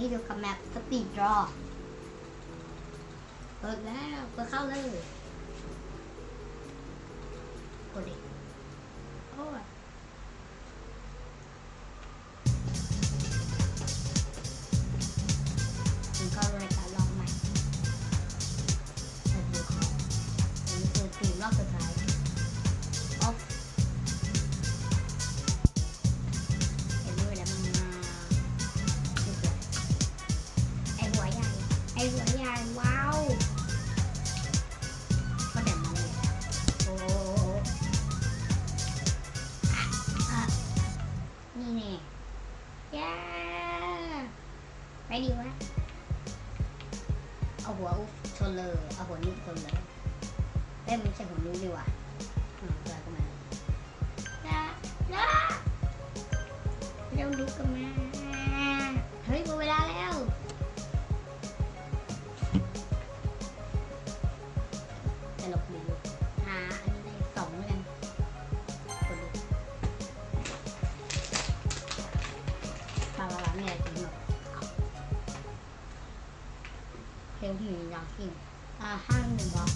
นี่เดียวกับแมปสปีดรอเปิดแล้วเปิดเข้าเลยกดดิโอ้ย ไม่ดีวะเอาหัวอุชนเลยเอาหัวนี้ชนเลยเอ้ยไม่ใช่หัวนุ๊กดีกว่าอืมอะไรก็มาจ้าจ้าเร็วดูกันมาเฮ้ยหมดเวลาแล้ว ห้างหนึ่งบล็อ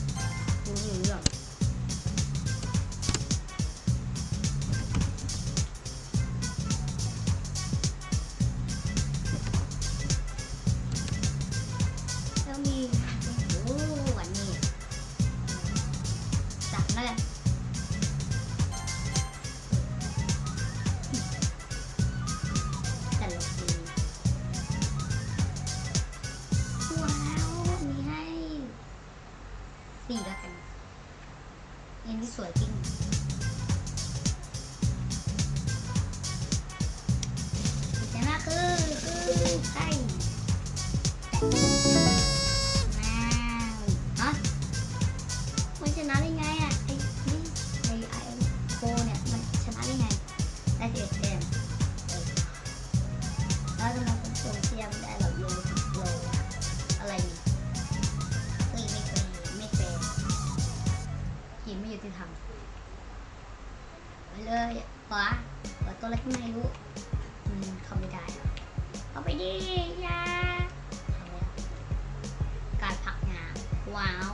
เลยขวาขวาตัวเล็กไม่รู้อืมเข้าไม่ได้เข้าไปดิอยาเข้าการผักงานว้าว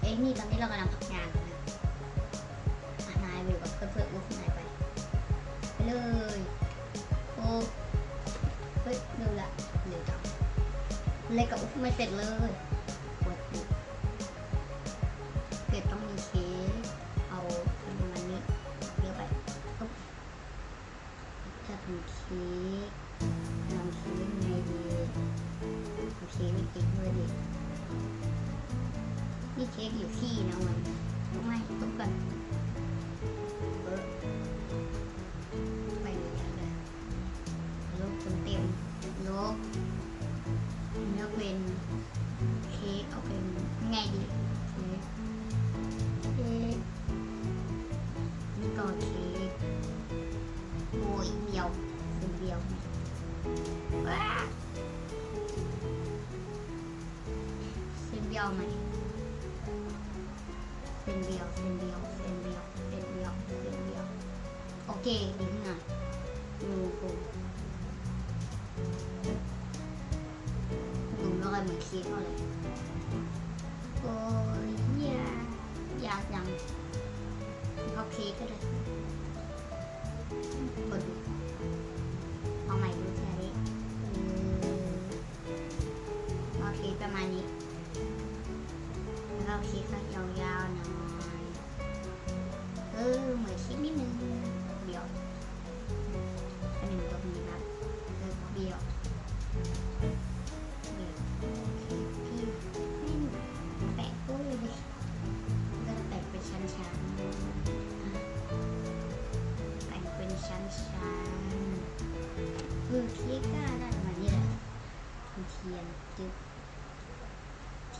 เอ้ยนี่ตอนนี้เรากำลังผักงานอยู่นะนายอยู่กับเพื่อนๆลูกนายไปไปเลยโอ้เฮ้ยเร็วละเร็วจังเล็กกับอุ๊บไม่เสร็จเลย ค้กไม่กินด้วยดินี่เค้กอยู่ที่นะมันต้องไม่ต้องกันเออ แล้วอะไรเลยโอ้ยยากยากยังเอาเค้กก็ได้กดเอาใหม่ดูทีนี้เออเอาเค้กประมาณนี้แล้วเอาเค้กสักยาว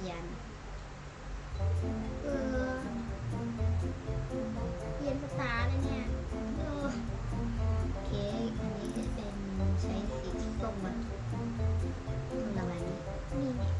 เทียนเออเรียนภาษาเลยเนี่ยเออโอเคอันนี้จะเป็นใช้สีส้มแบบประมาณนี้นี่ไงโอ้ย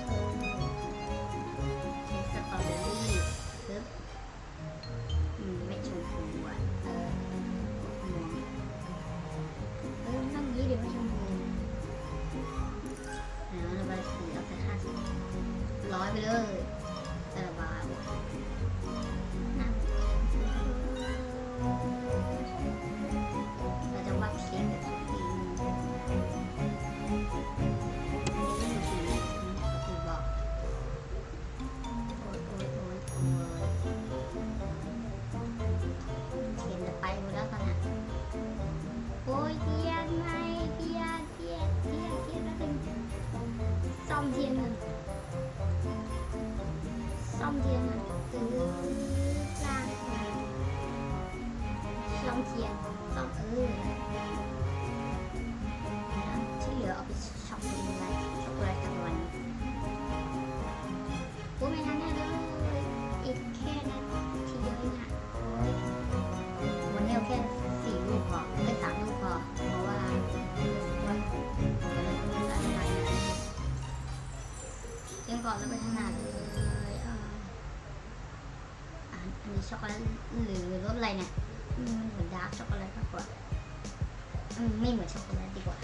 เหมือนช็อกโกแลตดีกว่า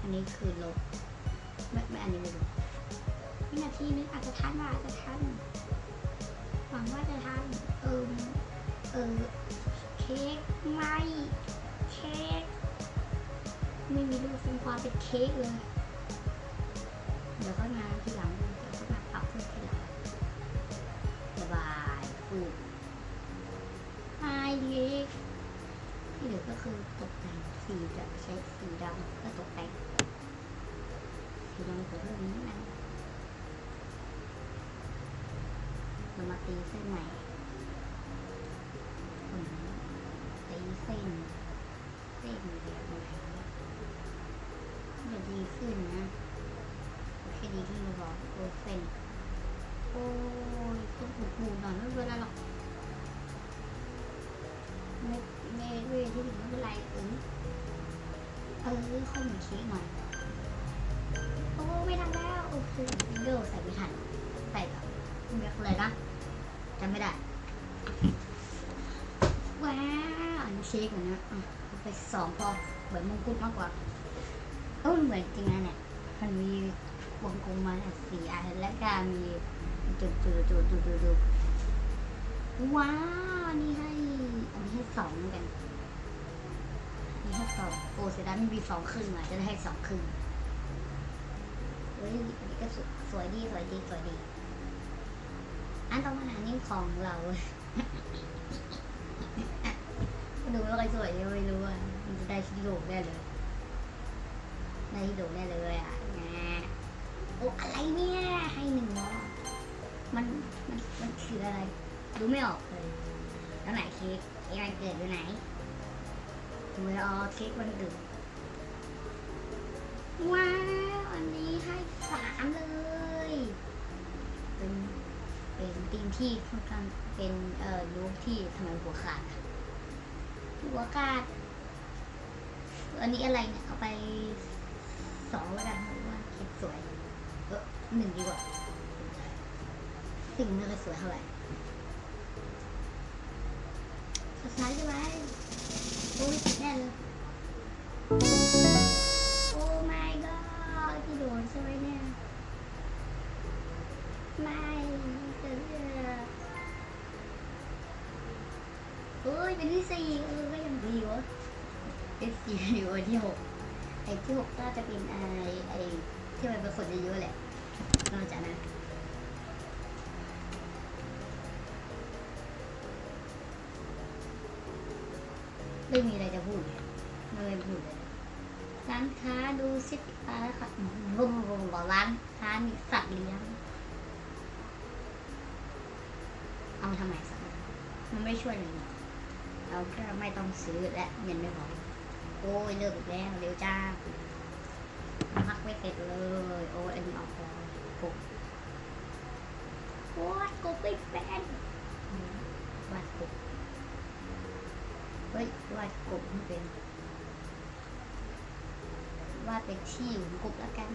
อันนี้คือรสไม่ไม่อันนี้ไม่รู้วินาทีนึงอาจจะทันว่าอาจจะทันหวังว่าจะทันเออเออเค้กไม่เค้กไม่มีรูปทรงความเป็นเค้กเลยเดี๋ยวก็มาทีหลังเดี๋ยวก็มาปรับเพิ่มทีหลังสบายฟูไฮเล็กที่เล็ก คือตกแต่งสีจะใช้สีดำก็ตกแต่งสีดำกับเรื่องนี้นะเรามาตีเส้นใหม่อืมตีเส้น เส้นแบบไหนจะดีขึ้นนะโอเคดีขึ้นมาบอกโอ้ยเซ็น ไม่เวที่งไม่เป็นไรเออเออข้อเหมือนเค้กหน่อยโอ้ไม่ทันแล้วโอเคเดี๋ยวใส่ไม่ทันใส่แบบเรียกอะไรนะจำไม่ได้ว้าวอันนี้เค้กเหมือนนะอะเอไปสองพอเหมือนมงกุฎมากกว่าเออเหมือนจริงนะเนี่ยมันมีวงกลมมาสี่อันและก็มีจุดจุดจุดจุดจุดจุดว้าวอันนี่ให้อันนี้ให้สองกัน ห้สองโอ้เสียดายไม่มีสองครึ่งอะจะได้ให้สองครึ่งเฮ้ยอันนี้ก็สวยสวยดีสวยดีสวยดี อันต่อมาอันนี้ของเรา ดูไม่ค่อยสวยเลยไม่รู้อะมันจะได้ชิ้นโลกแน่เลยได้ชิ้นโลกแน่เลยอะนะโอ้อะไรเนี่ยให้หนึ่งเนาะมันมันมันคืออะไร ดูไม่ออกเลยแล้วไหนเค้กเค้กวันเกิดอยู่ไหน ดูไม่ออกเค้กวันเกิดว้าวอันนี้ให้สามเลย เป็นเป็นทีมที่ค่อนข้างเป็นเอ่อรูปที่ทำไมหัวขาดอะหัวขาดอันนี้อะไรเนี่ยเอาไปสองแล้วกันเพราะว่าเค้กสวยเออหนึ่งดีกว่าสิ่งไม่ค่อยสวยเท่าไหร่สดใสใช่ไหม โอ้ยติดแน่เลยโอ้ my god ที่โดนใช่ไหมเนี่ยไม่จะเลือกเอ้ยเป็นที่สี่เออก็ยังดีวะเป็นสี่อยู่อันที่หกไอ้ที่หกก็จะเป็นไอ้ไอ้ที่มันเป็นคนเยอะๆแหละนอกจากนั้น ไม่มีอะไรจะพูดเลยไม่ได้พูดเลยร้านค้าดูสิปิดตาแล้วค่ะบุมบุมบอกร้านค้ามีสัตว์เลี้ยง เอาทำไมสัตว์มันไม่ช่วยเลยเราแค่ไม่ต้องซื้อและเงินไม่พอโอ้ยเลิกอีกแล้วเร็วจ้าพักไม่เสร็จเลย โอ้ยอันนี้ออกแล้วกบวาดกบไม่เป็นวาดกบ เฮ้ยวาดกบไม่เป็นวาดเป็นที่อยู่ของกบแล้วกัน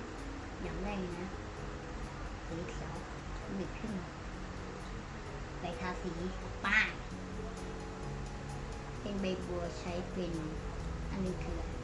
อย่างแรกเลยนะสีเขียวบิดขึ้นไปทาสีป้ายเป็นใบบัวใช้เป็นอันนี้คืออะไร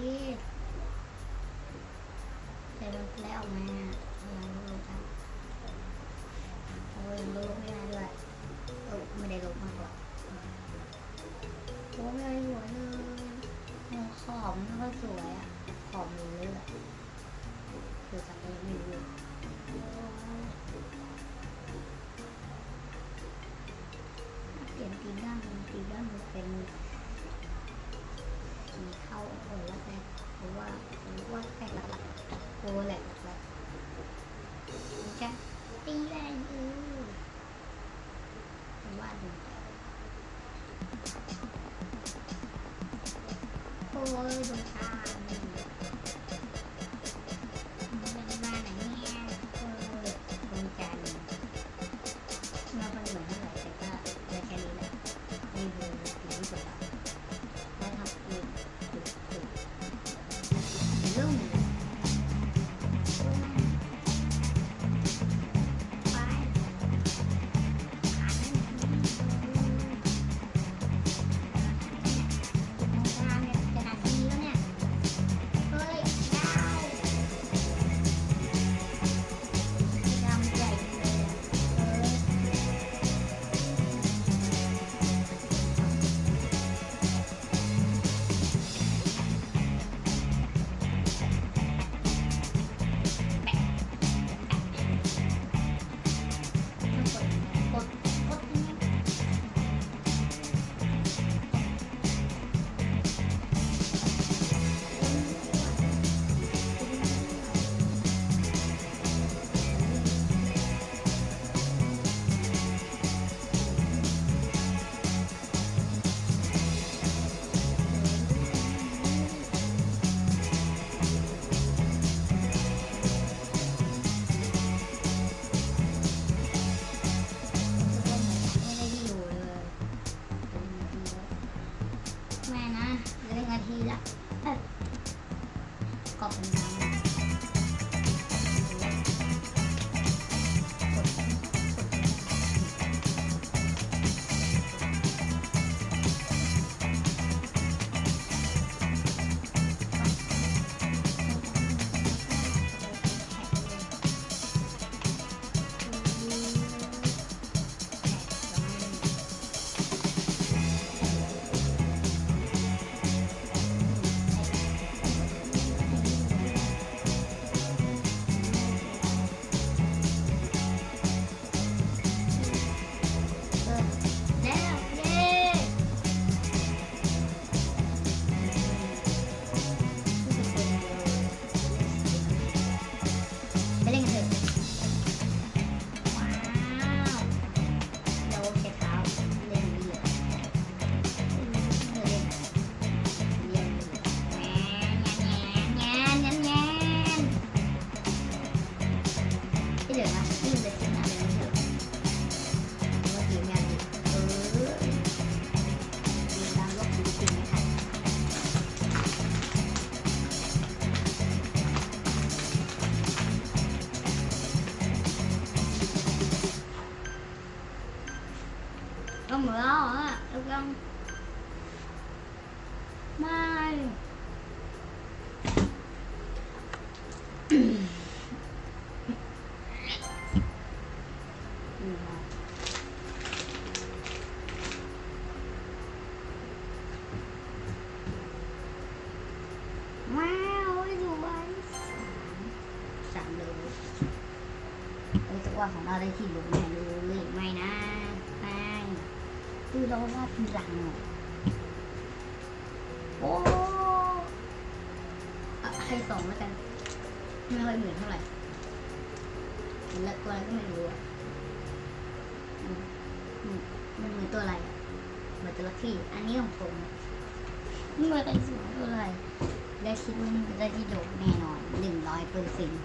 สิใส่ลงแล้วออกมาอะไรลูกครับโอ้ยลูกไม่ได้ด้วยลูกไม่ได้ลูกมากกว่าโอ้ไม่ได้หัวเลยหัวขอบไม่วก็สวยอะขอบมีเลือดคือสักยังไม่รู้เปลี่ยนตีด้านตีด้านเป็น เข้าโอ้แล้วแต่หรือว่าหรือว่าแตกหลักโอแหละหลักๆมันจะตีแรงอือหรือว่าดูโอ้ยดวงตา ว้าวสวยสามสามเลยเออแต่ว่าของเราได้ที่หลงแน่เลยไม่นะไม่คือเราว่าทีหลังโอ้ให้สองแล้วกัน ไม่ค่อยเหมือนเท่าไหร่แล้วตัวอะไรก็ไม่รู้อะ มันเหมือนตัวอะไรเหมือนจระเข้อันนี้ของผมไม่เหมือนกันสวยตัวอะไรและคิดว่ามันจะได้ที่โดดแน่นอนหนึ่งร้อยเปอร์เซ็นต์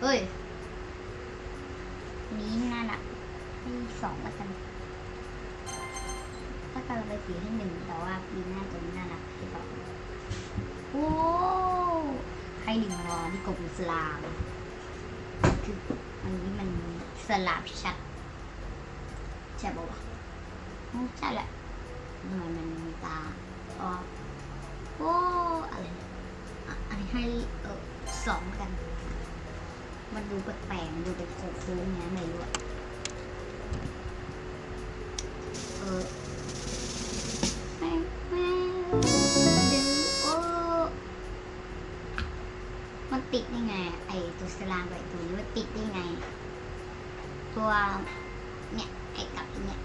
เฮ้ยนนี้น่ารักให้สองแล้วกัน ถ้าการไปสีให้หนึ่งแต่ว่าปีหน้าจะไม่น่ารักให้สองโอ้ ให้หนึ่งรอที่กบอิสลามคืออันนี้มันสลับชัดใช่ปะวะใช่แหละทำไมมันมีตาอ๋อโอ้อะไรอะอันนี้ให้เออสองกัน มันดูแปลกๆดูเป็นโค้งๆเนี้ยไม่รู้อะเออ มันติดได้ไง ไอตัวสลามกับไอตัวนี้มันติดได้ไง ตัวเนี่ยไอกับเนี่ย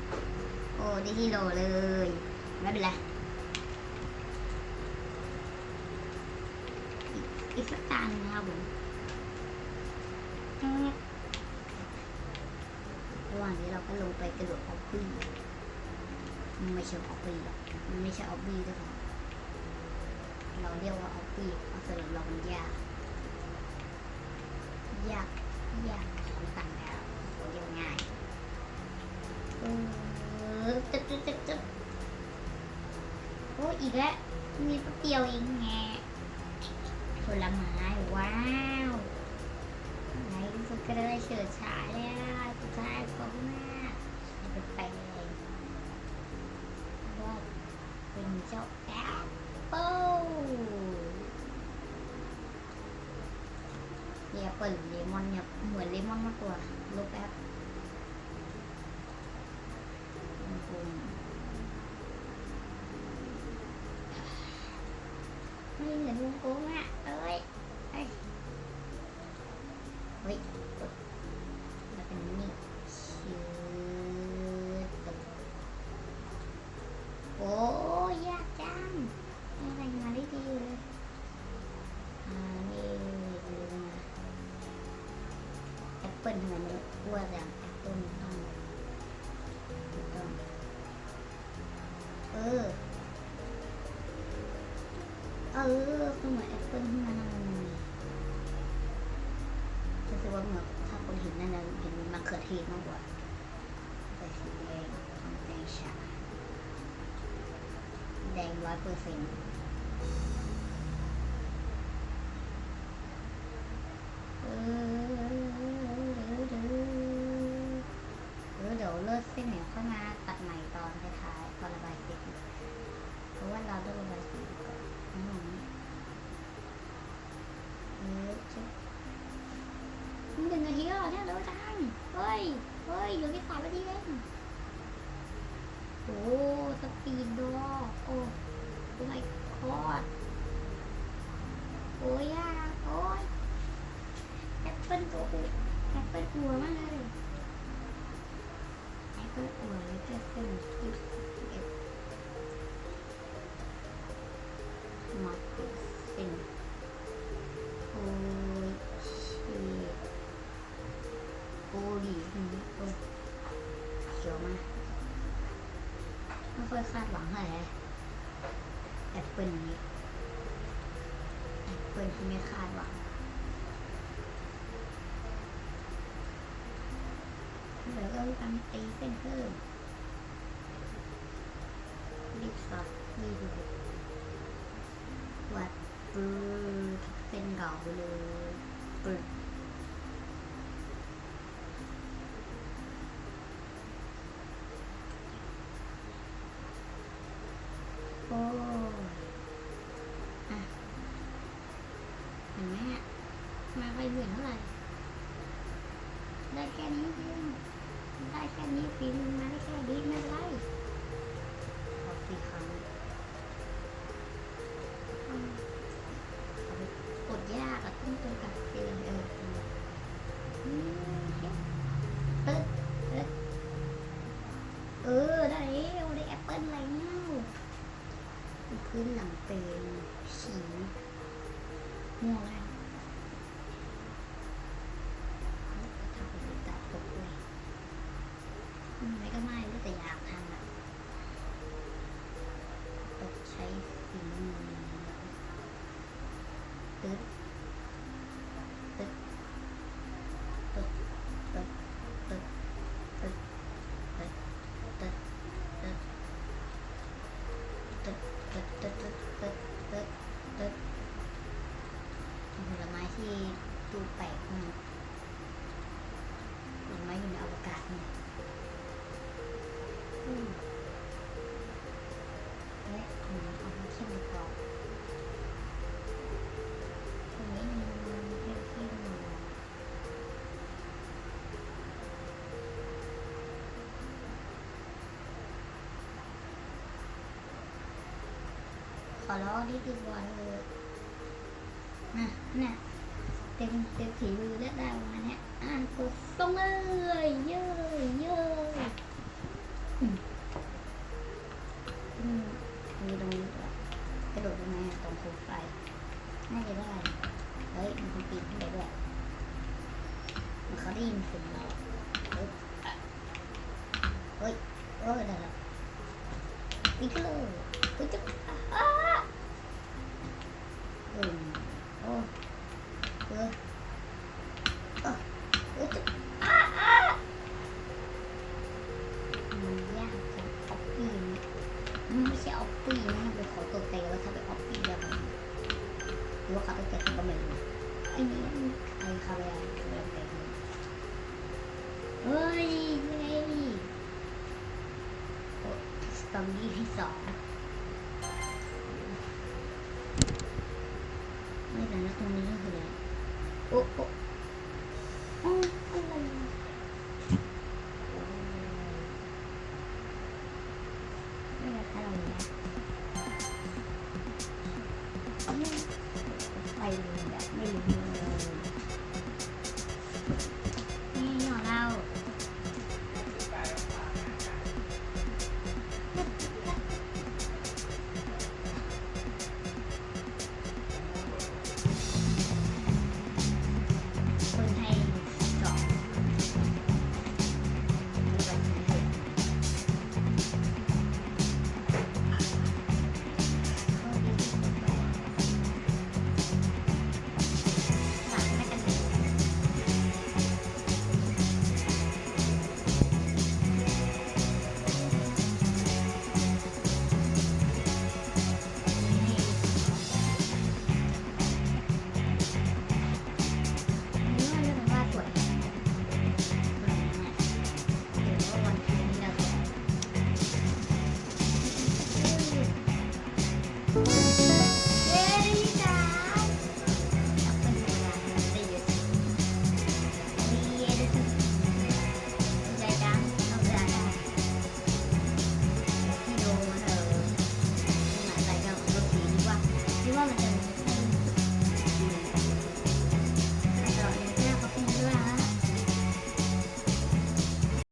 โอ้ได้ที่โลเลยไม่เป็นไรอีกสักจานหนึงนะครับผมระหว่างนี้เราก็ลงไปกระโดดออฟบี้มันไม่ใช่ออฟบี้หรอกมันไม่ใช่ออฟบี้ด้วยค่ะเราเรียกว่าออฟบี้เพราะสำหรับเรามันยาก ยากยากของต่างดาวเราเรียกง่ายเออจึ๊บจึ๊บจึ๊บจึ๊บโอ้อีกแล้วมีแป๊บเดียวเองแงผลไม้ว้าวไหนสุดก็ได้เฉิดฉายแล้วสุดท้ายก็มากเป็นแปลงว่าเป็นเจ้าแอปเปิ้ล มีแอปเปิลเลมอนเนี่ยเหมือนเลมอนมากกว่าลบแอปไม่เหมือนวงกลมอะ ปเปิลทำไมมันอ้วนจังแอปเปิลต้องต้องเออเออคือเหมือนแอปเปิลที่มันรู้สึกว่าเหมือนถ้าคนเห็นนั่นจะเห็นมันมะเขือเทศมากกว่าใส่สีแดงของแดงฉาแดงร้อยเปอร์เซ็นต์ เฮ้ย เฮ้ยเหลือแค่สาไมนาทีเองโอ้สปีดดอโอ้โอ้ my god โอ้ยอะโอ้ยแอปเปิ้ลตัวกูแอปเปิ้ลกลัวมากเลยแอปเปิ้ลกลัวเลยแอปเปิ้ลคิวเอฟมาเป็นโยวก็ตั้งตีเป็นเพิ่มลิปสอดรีบดูวัดปืนเป็นเก่าเลยปืน เอ๊ะเอ๊ะเออได้แล้วได้แอปเปิ้ลแล้วพื้นหลังเป็นสีม่วง tat, tat. ขอร้องนี่คือบอลเลยนะน่ะเต็มเต็มถีมือได้ได้ประมาณเนี้ยอะกดตรงเลยเย้ยเยอืมอืมมีตรงนี้ด้วยกระโดดตรงไหนอะตรงโคมไฟน่าจะได้เฮ้ยมันปีนขึ้นไปด้วยมันเขาได้ยินเสียงเราเฮ้ยเฮ้ยเออได้แล้วปีนขึ้น